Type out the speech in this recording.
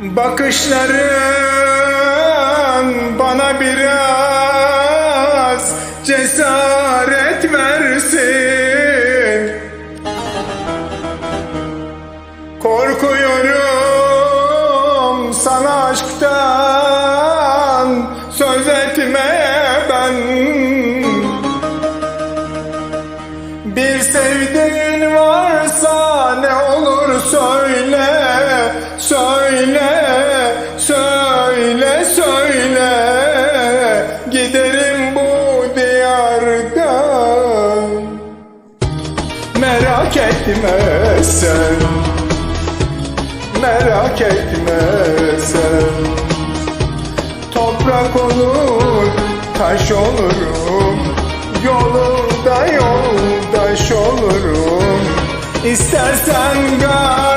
Bakışların bana biraz cesaret versin. Korkuyorum sana aşktan söz etme ben. Bir sevdiğin varsa ne olur söyle Söyle, söyle, söyle. Giderim bu diyardan. Merak etme sen. Merak etme sen. Toprak olur, taş olurum. Yolunda yoldaş olurum. İstersen olurum